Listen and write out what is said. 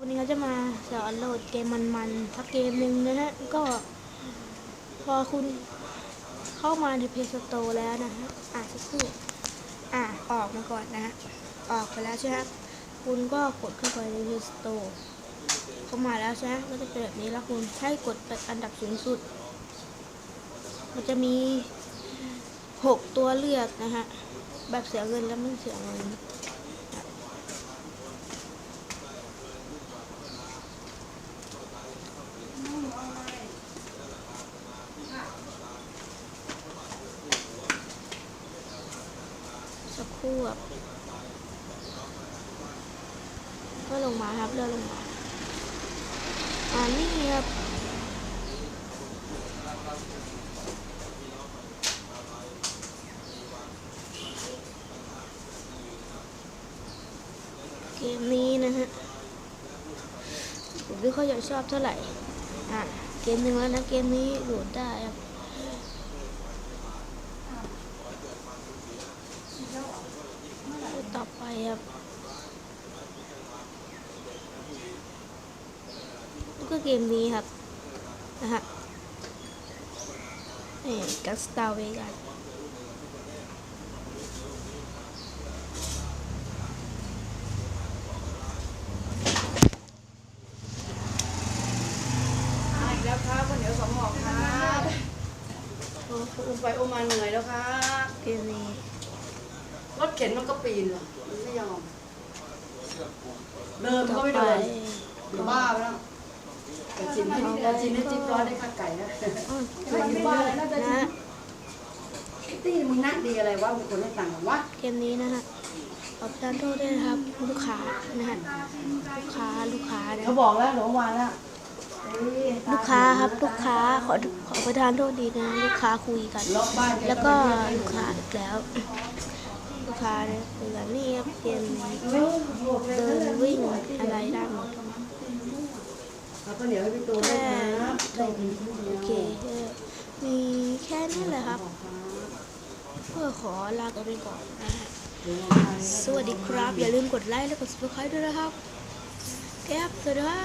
วันนี้เขาจะมาสอนโหลดเกมมันๆทักเกมหนึ่งนะฮะ ก็ พอคุณเข้ามาในเพจสโตร์แล้วนะฮะ อะสักครู่อะ ออกมาก่อนนะฮะ ออกไปแล้วใช่ไหมคุณก็กดเข้าไปในเพจสโตร์เข้ามาแล้วใช่ไหมก็จะเป็นแบบนี้แล้วคุณให้กดเป็นอันดับสูงสุด มันจะมีหกตัวเลือกนะฮะ แบบเสียเงินและไม่เสียเงิน สัก ครู่ครับก็ลงมาครับเลื่อลงมาอ่านี่ครับเกมนี้นะฮะผมไม่ค่อยจะชอบเท่าไหร่อะเกมหนึ่งแล้วนะเกมนี้โหลดได้ครับต่อไป ครับแล้วก็เกมนี้ครับนะฮะนี่กัสตาเวกันมาอีกแล้วครับข้าวเหนียวสองห่อครับโอ้อุ้มไปอุ้มมาเหนื่อยแล้วครับเกมนี้ รถเข็นมันก็ปีนว่ะมันไม่ยอมเดินมันต่ก็อไม่ไปเดินอย่าบ้าไปแล้วแต่จินให้แต่จินให้จิ๊บร้อยได้ค่าไก่นะอ้าวเกินบ้าเลยนะแต่นะจินฮะตี้มึงนักดีอะไรวะมึงคนให้ตังค์วะเกมนี้นะฮะขอประทานโทษด้วยนะครับ ลูกค้านะฮะลูกค้าลูกค้านะเขาบอกแล้วหลงมาแล้วลูกค้าครับลูกค้าขอขอประทานโทษดีนะ ลูกค้าคุยกันล็อกบ้านแล้วก็ลูกค้าอีกแล้ว ลูกค้าเนี่ยคือแบบนี้ครับเกมนี้เดินวิ่งอะไรได้หมดเอาข้าวเหนียวให้พี่โอเคเออมีแค่นี้แหละครับ เพื่อขอลากันไปก่อนนะฮะสวัสดีครับ อย่าลืมกดไลค์และกด subscribe ด้วยนะครับแก๊บสวัสดีครับ